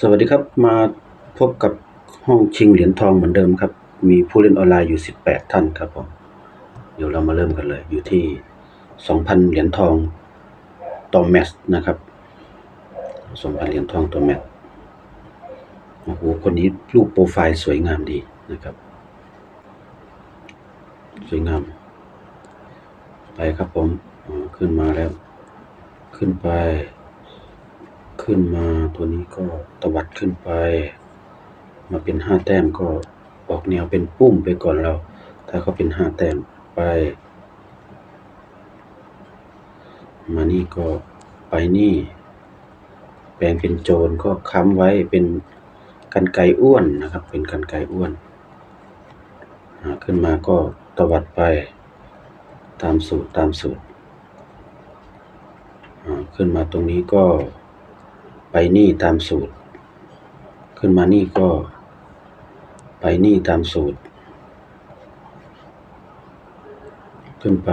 สวัสดีครับมาพบกับห้องชิงเหรียญทองเหมือนเดิมครับ มีผู้เล่นออนไลน์อยู่ 18 ท่านครับผมเดี๋ยวเรามาเริ่มกันเลย อยู่ที่ 2,000 เหรียญทองต่อแมตช์นะครับ 2,000 เหรียญทองต่อแมตช์โอ้โหคนนี้รูปโปรไฟล์สวยงามดีนะครับ สวยงาม ไปครับผมขึ้นมาแล้ว ขึ้นไป ขึ้นมาตัวนี้ก็ตวัดขึ้นไป มาเป็นห้าแต้มก็ออกแนวเป็นปุ้มไปก่อนเรา ถ้าเขาเป็นห้าแต้มไป มานี่ก็ไปนี่ แปลงเป็นโจรก็ค้ำไว้เป็นกันไกรอ้วนนะครับ เป็นกันไกรอ้วนขึ้นมาก็ตวัดไป ตามสูตรตามสูตรขึ้นมาตรงนี้ก็ ไปนี่ตามสูตร ขึ้นมานี่ก็ ไปนี่ตามสูตร ขึ้นไป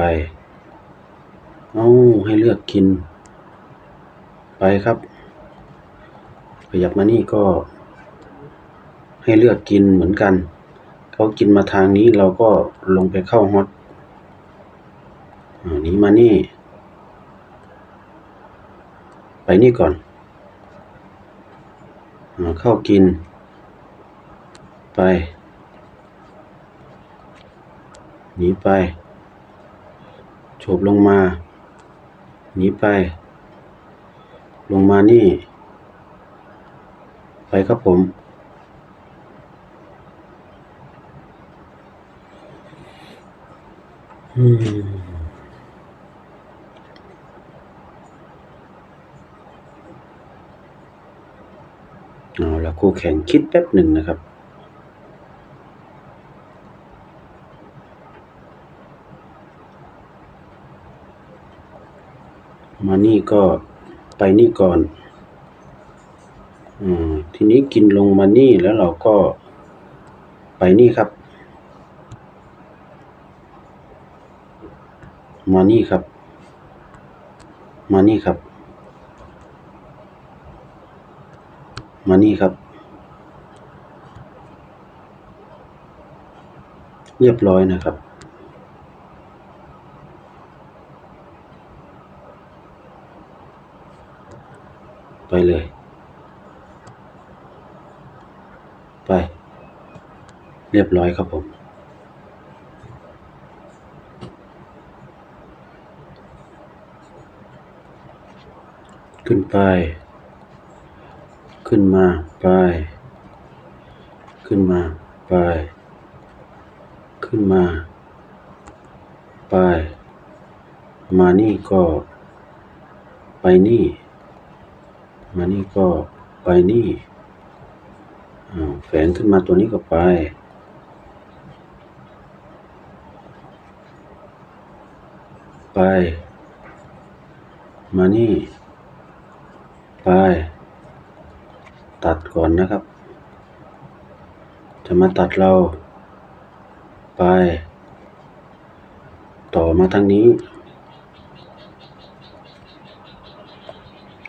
เอาให้เลือกกิน ไปครับ ขยับมานี่ก็ ให้เลือกกินเหมือนกันเขากินมาทางนี้เราก็ลงไปเข้าฮอตอ่าหนี้มานี่ ไปนี่ก่อน เข้ากิน ไป หนีไปโฉบลงมา หนีไป ลงมานี่ ไปครับผม อืมาคู่แข่งคิดแป๊บหนึ่งนะครับ มานี่ก็ไปนี่ก่อนอทีนี้กินลงมานี่แล้วเราก็ไปนี่ครับ มานี่ครับ มานี่ครับ มานี่ครับ เรียบร้อยนะครับ ไปเลย ไป เรียบร้อยครับผมขึ้นไป ขึ้นมา ไป ขึ้นมา ไป ขึ้นมา ไป มานี่ก็ ไปนี่ มานี่ก็ไปนี่แฝงขึ้นมาตัวนี้ก็ไป ไป มานี่ ไป ตัดก่อนนะครับ จะมาตัดเรา ไป ต่อมาทางนี้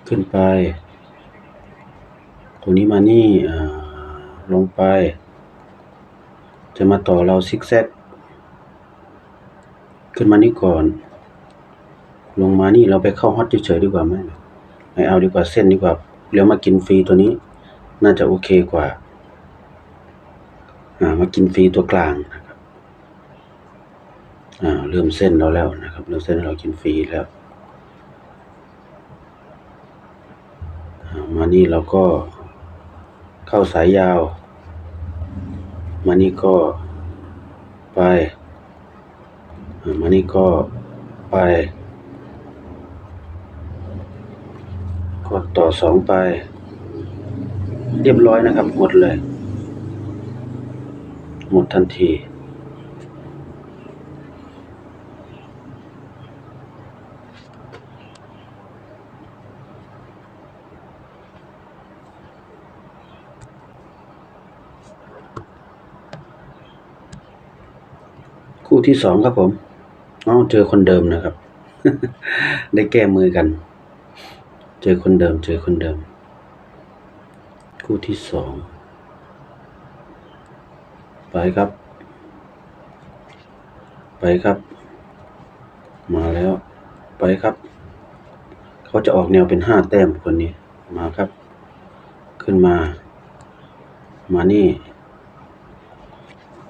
ขึ้นไป ตรงนี้มานี่ลงไป จะมาต่อเราซิกแซก ขึ้นมานี่ก่อน ลงมานี่เราไปเข้าฮอตเฉยๆดีกว่าไหมไม่เอาดีกว่าเส้นดีกว่าเดี๋ยวมากินฟรีตัวนี้ น่าจะโอเคกว่า มากินฟรีตัวกลางนะ เริ่มเส้นเราแล้วนะครับ เริ่มเส้นเรากินฟรีแล้วอ่ามานี่เราก็เข้าสายยาว มานี่ก็ไปอ่ามานี่ก็ไป กดต่อสองไป เรียบร้อยนะครับ หมดเลย หมดทันที คู่ ที่สองครับผมอ๋อเจอคนเดิมนะครับ ได้แก้มือกัน เจอคนเดิม เจอคนเดิม คู่ที่สองไปครับ ไปครับ มาแล้ว ไปครับ เขาจะออกแนวเป็นห้าแต้มคนนี้ มาครับ ขึ้นมา มานี่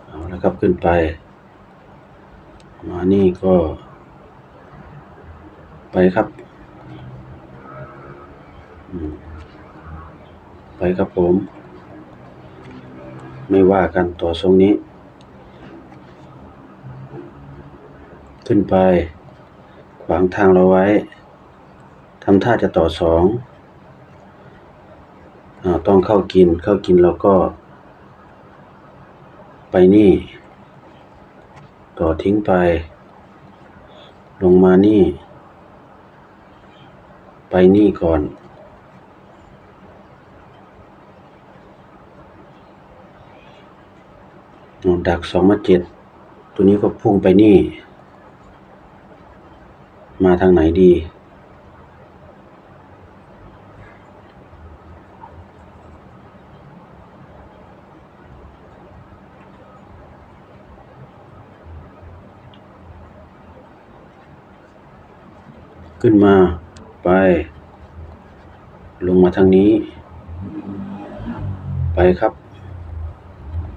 เอาแล้วครับขึ้นไป มานี่ก็ ไปครับ ไปครับผม ไม่ว่ากันต่อทรงนี้ ขึ้นไป ขวางทางเราไว้ทำท่าจะต่อสองอต้องเข้ากินเข้ากินแล้วก็ ไปนี่ ต่อทิ้งไป ลงมานี่ ไปนี่ก่อน ดักสองมาเจ็ด ตัวนี้ก็พุ่งไปนี่ มาทางไหนดี ขึ้นมาไป ลงมาทางนี้ ไปครับ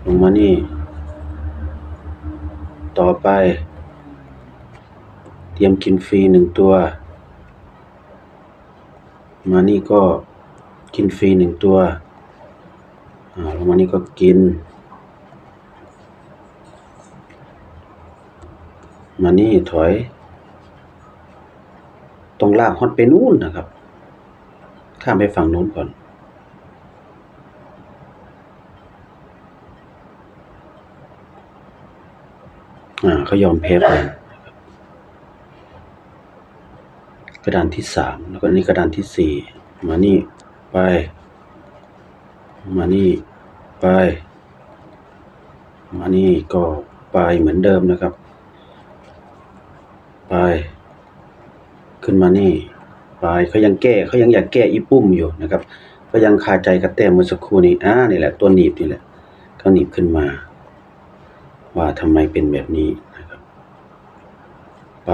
ลงมานี่ ต่อไป เตรียมกินฟรีหนึ่งตัว มานี่ก็กินฟรีหนึ่งตัวลงมานี่ก็กิน มานี่ถอย ลากฮอตไปนู่นนะครับ ข้ามไปฝั่งนู้นก่อน อ่าเขายอมแพ้ไปกระดานที่สามแล้วก็นี่กระดานที่สี่มานี่ไป มานี่ไป มานี่ก็ไปเหมือนเดิมนะครับ ไป ขึ้นมานี่ไปเขายังแก้เขายังอยากแก้อีปุ้มอยู่นะครับ ก็ยังคาใจกับแต้มเมื่อสักครู่นี้อ่านี่แหละตัวหนีบนี่แหละเขาหนีบขึ้นมา ว่าทำไมเป็นแบบนี้นะครับไป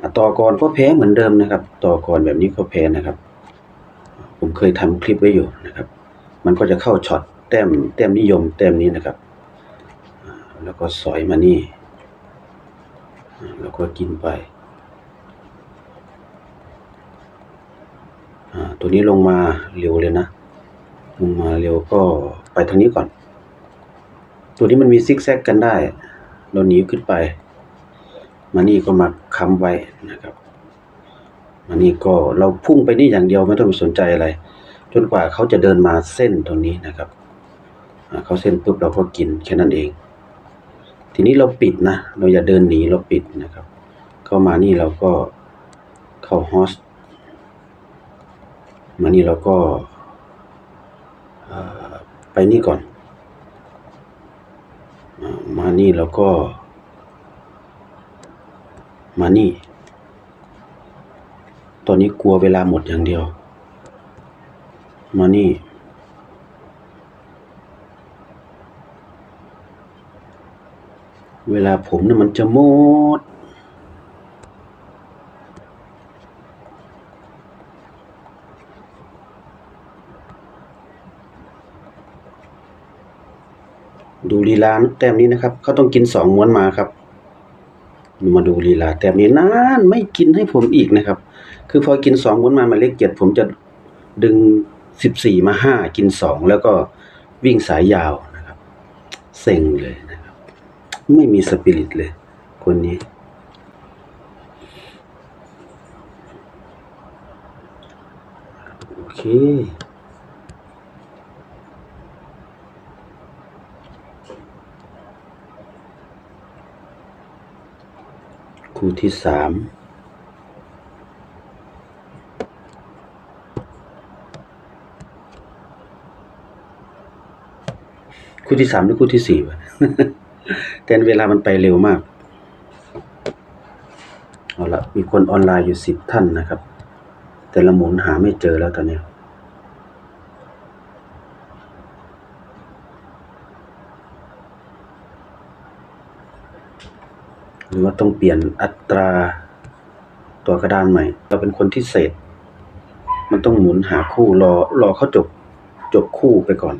อะต่อก่อนก็แพ้เหมือนเดิมนะครับ ต่อก่อนแบบนี้ก็แพ้นะครับ ผมเคยทำคลิปไว้อยู่นะครับ มันก็จะเข้าช็อตแต้มแต้มนิยมแต้มนี้นะครับ แล้วก็สอยมานี่ แล้วก็กินไปอ่า ตัวนี้ลงมาเร็วเลยนะ ลงมาเร็วก็ไปทางนี้ก่อน ตัวนี้มันมีซิกแซกกันได้ เราหนีขึ้นไป มานี่ก็มาค้ำไว้นะครับ มานี่ก็เราพุ่งไปนี่อย่างเดียวไม่ต้องไปสนใจอะไร จนกว่าเขาจะเดินมาเส้นตรงนี้นะครับเขาเส้นปุ๊บเราก็กินแค่นั้นเอง ทีนี้เราปิดนะ เราอย่าเดินหนีเราปิดนะครับ เข้ามานี่เราก็เข้าฮอส มานี่เราก็ไปนี่ก่อนอ่ามานี่แล้วก็ มานี่ ตอนนี้กลัวเวลาหมดอย่างเดียว มานี่เวลาผมเนี่ยมันจะหมดดู ลีลาแต้มนี้นะครับเขาต้องกินสองม้วนมาครับมาดูลีลาแต้มนี้นานไม่กินให้ผมอีกนะครับ คือพอกินสองม้วนมาหมายเลขเจ็ดผมจะดึงสิบสี่มาห้ากินสองแล้วก็วิ่งสายยาวนะครับเซ็งเลยนะครับ ไม่มีสปิริตเลย คนนี้โอเค คู่ที่สามคู่ที่สามหรือคู่ที่สี่วะแต่เวลามันไปเร็วมาก เอาละมีคนออนไลน์อยู่สิบท่านนะครับ แต่ละหมุนหาไม่เจอแล้วตอนนี้ รือว่า ต้องเปลี่ยนอัตราตัวกระดานใหม่ เราเป็นคนที่เศษ มันต้องหมุนหาคู่รอรอเขาจบจบคู่ไปก่อน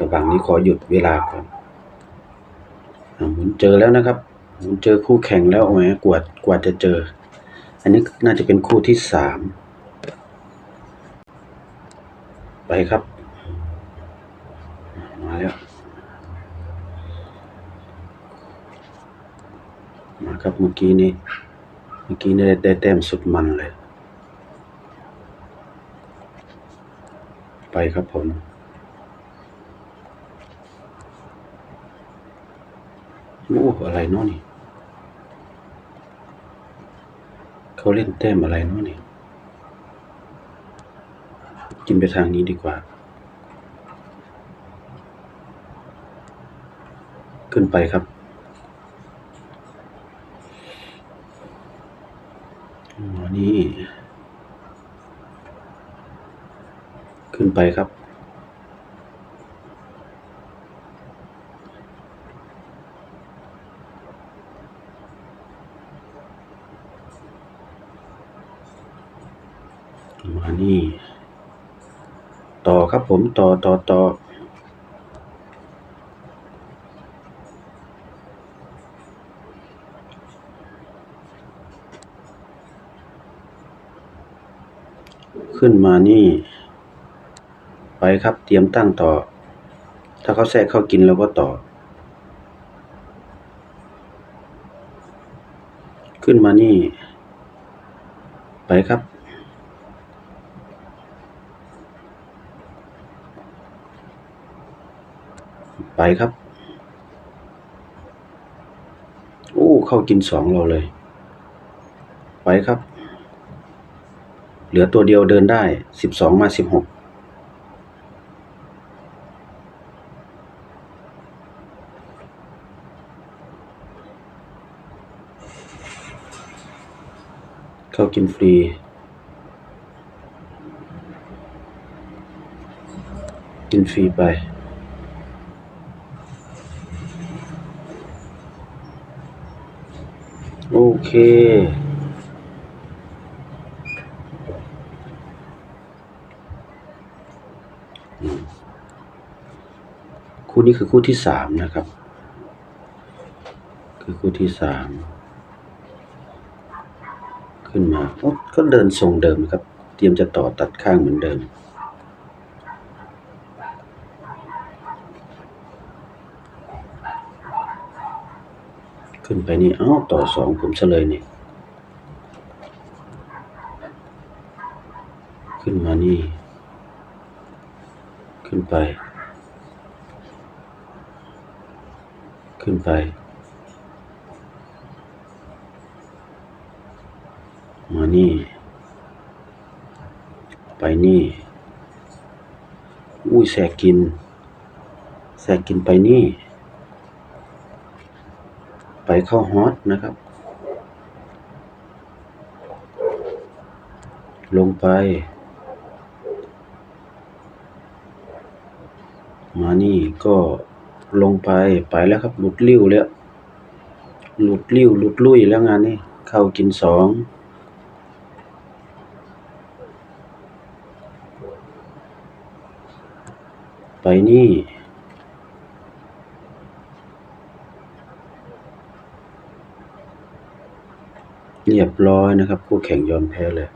ระหว่างนี้ขอหยุดเวลาก่อนหมุนเจอแล้วนะครับหมุนเจอคู่แข่งแล้วแหมกว่ากว่าจะเจอ อันนี้น่าจะเป็นคู่ที่สามไปครับ ครับเมื่อกี้นี้เมื่อกี้นี้ได้แต้มสุดมันเลย ไปครับผมโอ้อะไรเนาะนี่ เขาเล่นแต้มอะไรเนาะนี่ กินไปทางนี้ดีกว่า ขึ้นไปครับ อ๋อนี่ ขึ้น ไปครับมานี่ ต่อครับผมต่อต่อต่อขึ้นมานี่ ไปครับ เตรียมตั้งต่อ ถ้าเขาแทรกเข้ากินเราก็ต่อ ขึ้นมานี่ ไปครับ ไปครับ โอ้ เข้ากินสองเราเลย ไปครับ เหลือตัวเดียวเดินได้สิบสองมาสิบหก กินฟรีกินฟรีไป โอเค คู่นี้คือคู่ที่สามนะครับ คือคู่ที่สาม ขึ้นมาก็เดินทรงเดิมนะครับ เตรียมจะต่อตัดข้างเหมือนเดิม ขึ้นไปนี่เอ้าต่อสองผมเฉลยนี่ ขึ้นมานี่ ขึ้นไป ขึ้นไป มานี่ ไปนี่ อุ้ยแสกกิน แสกกินไปนี่ ไปเข้าฮอตนะครับ ลงไป มานี่ก็ลงไปไปแล้วครับ หลุดลิ้วแล้ว หลุดลิ้วหลุดลุยแล้วงานนี้ เข้ากินสอง ไปนี่ เรียบร้อยนะครับ คู่แข่งยอมแพ้เลย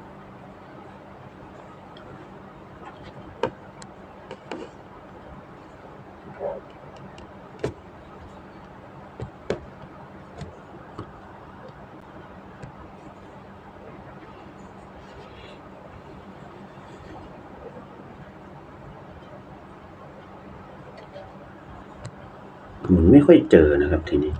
ไม่ค่อยเจอนะครับทีนี้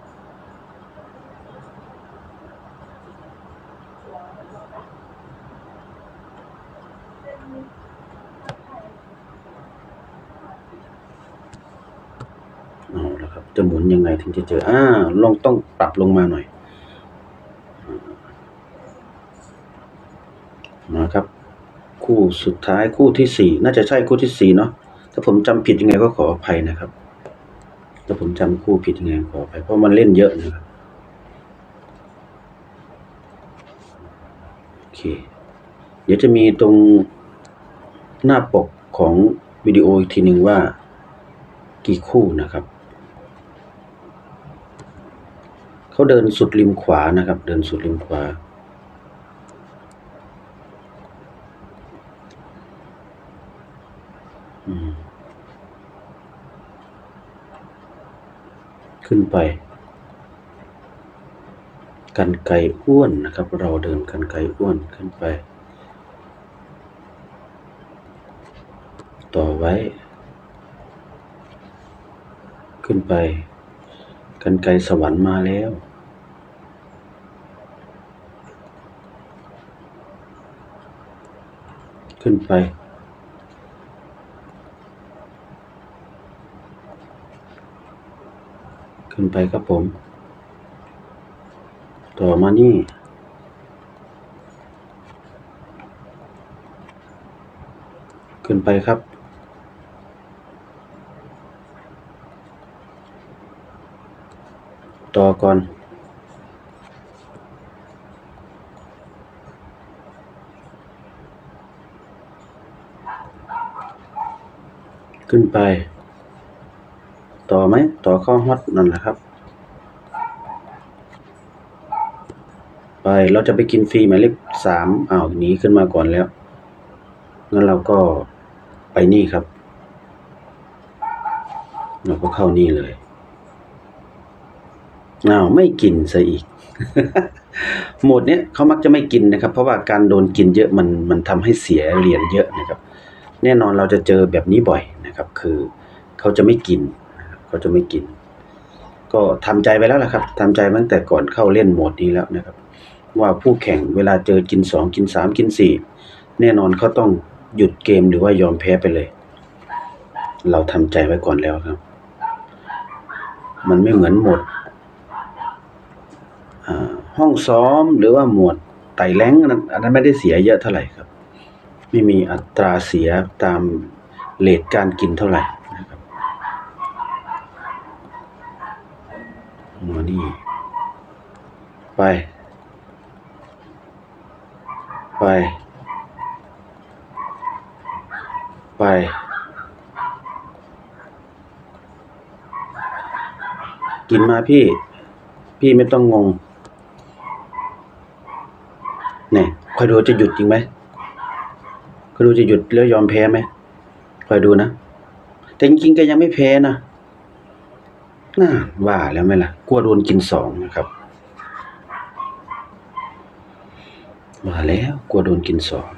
เอาละครับ จะหมุนยังไงถึงจะเจอ อ่าลงต้องปรับลงมาหน่อยมาครับ คู่สุดท้ายคู่ที่สี่น่าจะใช่คู่ที่สี่เนาะถ้าผมจำผิดยังไงก็ขออภัยนะครับ ถ้าผมจำคู่ผิดยังไงขอไปเพราะมันเล่นเยอะนะครับโอเค เดี๋ยวจะมีตรงหน้าปกของวิดีโออีกทีหนึ่งว่ากี่คู่นะครับ เขาเดินสุดริมขวานะครับ เดินสุดริมขวาอืม ขึ้นไป กันไกอ้วนนะครับ เราเดินกันไกอ้วนขึ้นไป ต่อไว้ ขึ้นไป กันไกสวรรค์มาแล้วขึ้นไป ขึ้นไปครับผม ต่อมานี่ ขึ้นไปครับ ต่อก่อน ขึ้นไป ต่อไหมต่อข้าฮอตนั่นแหละครับ ไปเราจะไปกินฟรีหมายเลขสามอ้าวหนีขึ้นมาก่อนแล้วงั้นเราก็ไปนี่ครับ เราก็เข้านี่เลยอ้าวไม่กินซะอีก โหมดเนี้ยเขามักจะไม่กินนะครับ เพราะว่าการโดนกินเยอะมันมันทำให้เสียเหรียญเยอะนะครับ แน่นอนเราจะเจอแบบนี้บ่อยนะครับ คือเขาจะไม่กิน เขาจะไม่กิน ก็ทำใจไปแล้วล่ะครับทำใจตั้งแต่ก่อนเข้าเล่นโหมดนี้แล้วนะครับ ว่าผู้แข่งเวลาเจอกินสองกินสามกินสี่แน่นอนเขาต้องหยุดเกมหรือว่ายอมแพ้ไปเลย เราทำใจไว้ก่อนแล้วครับ มันไม่เหมือนโหมดห้องซ้อมหรือว่าหมวดไต่แรงอันนั้นไม่ได้เสียเยอะเท่าไหร่ครับ ไม่มีอัตราเสียตามเลทการกินเท่าไหร่ นะครับมานี่ไป ไป ไป กินมาพี่ พี่ไม่ต้องงง เนี่ยคอยดูจะหยุดจริงไหมคอยดูจะหยุดแล้วยอมแพ้ไหมคอยดูนะ แต่จริงๆก็ยังไม่แพ้นะ น่าว่าแล้วไหมล่ะ กลัวโดนกินสองนะครับ ว่าแล้วกลัวโดนกินสอง